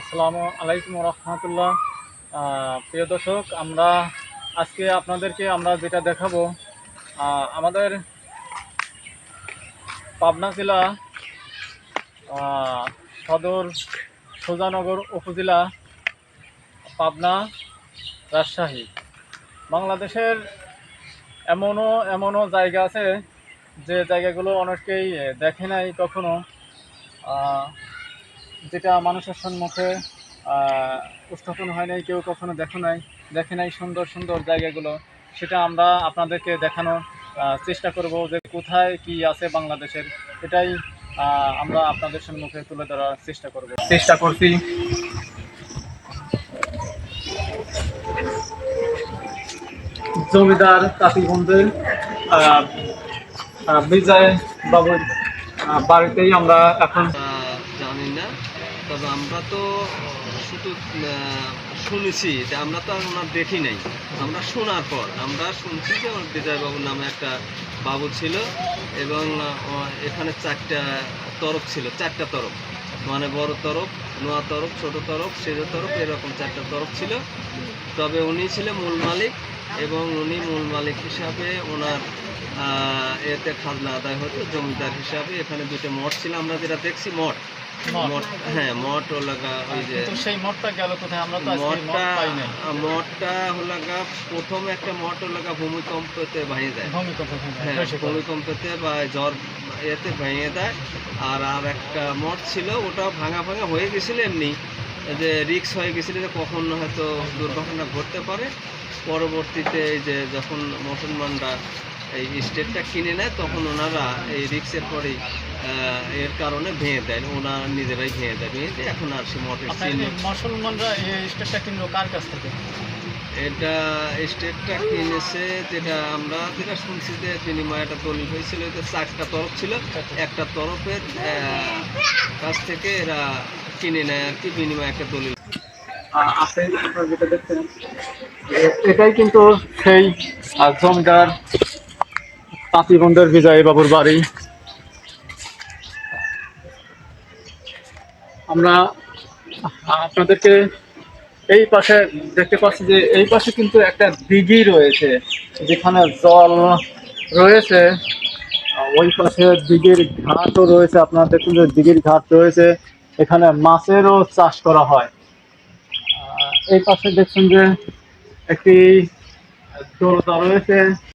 আসসালামু আলাইকুম রহমতুল্লাহ। প্রিয় দর্শক, আমরা আজকে আপনাদেরকে আমরা যেটা দেখাবো আমাদের পাবনা জেলা সদর সোজানগর উপজেলা, পাবনা রাজশাহী। বাংলাদেশের এমনও এমনও জায়গা আছে যে জায়গাগুলো অনেকেই দেখে নাই কখনো। যেটা মানুষের সম্মুখে উপস্থাপন হয় নাই, কেউ কখনো দেখে নাই দেখে নাই সুন্দর সুন্দর জায়গাগুলো, সেটা আমরা আপনাদেরকে দেখানোর চেষ্টা করব যে কোথায় কি আছে বাংলাদেশের। এটাই আমরা আপনাদের সম্মুখে তুলে ধরার চেষ্টা করব। চেষ্টা করছি। জমিদার বন্ধুর বিজয় বাবুর বাড়িতেই আমরা এখন তবে আমরা তো শুধু শুনেছি যে আমরা তো আর দেখি নাই। আমরা শোনার পর, আমরা শুনছি যে ওর বিজয়বাবুর নামে একটা বাবু ছিল এবং এখানে চারটা তরফ ছিল, চারটা তরফ। মানে বড় তরফ, নোয়া তরফ, ছোট তরফ, সেজ তরফ, এরকম চারটা তরফ ছিল। তবে উনি ছিলেন মূল মালিক। এবং উনি মূল মালিক হিসাবে ওনার এতে খাজনা আদায় হতো জমিদার হিসাবে। এখানে দুটো মঠ ছিল আমরা যেটা দেখছি মঠ। হ্যাঁ মঠ ওলাগা ওই যে সেই মঠটা গেল কোথায়? আমরা তো মঠটা মঠটা প্রথম একটা মঠ ভূমিকম্পতে ভেঙে যায়। হ্যাঁ ভূমিকম্পতে বা জ্বর এতে ভেঙে দেয় আর আর একটা মঠ ছিল ওটা ভাঙা ভাঙা হয়ে গেছিল এমনি। যে রিক্স হয়ে গেছিল যে কখন হয়তো দুর্ঘটনা ঘটতে পারে পরবর্তীতে এই যে যখন মুসলমানরা এই স্টেটটা কিনে নেয় তখন ওনারা এই রিক্সের পরেই এর কারণে ভেঙে দেয় ওনারা নিজেরাই ভেঙে দেয় ভেঙে দিয়ে এখন আর সে মঠের মুসলমানরা এই স্টেটটা কিনলো কার কাছ থেকে? এটা স্টেটটা কিনেছে যেটা আমরা যেটা শুনছি যে বিনিময় একটা দলিল হয়েছিল যে চারটা তরফ ছিল। একটা তরফের কাছ থেকে এরা কিনে নেয় আর কি বিনিময় একটা দলিল। আহ, আপনারা যেটা দেখছেন এটাই কিন্তু সেই জমিদার তাঁতিবন্ধের বিজয় বাবুর বাড়ি। আমরা আপনাদেরকে এই পাশে দেখতে পাচ্ছি যে এই পাশে কিন্তু একটা দিঘি রয়েছে যেখানে জল রয়েছে। ওই পাশে দিঘির ঘাটও রয়েছে আপনারা দেখুন যে দিঘির ঘাট রয়েছে। এখানে মাছেরও চাষ করা হয়। এই পাশে দেখছেন যে একটি দরজা রয়েছে।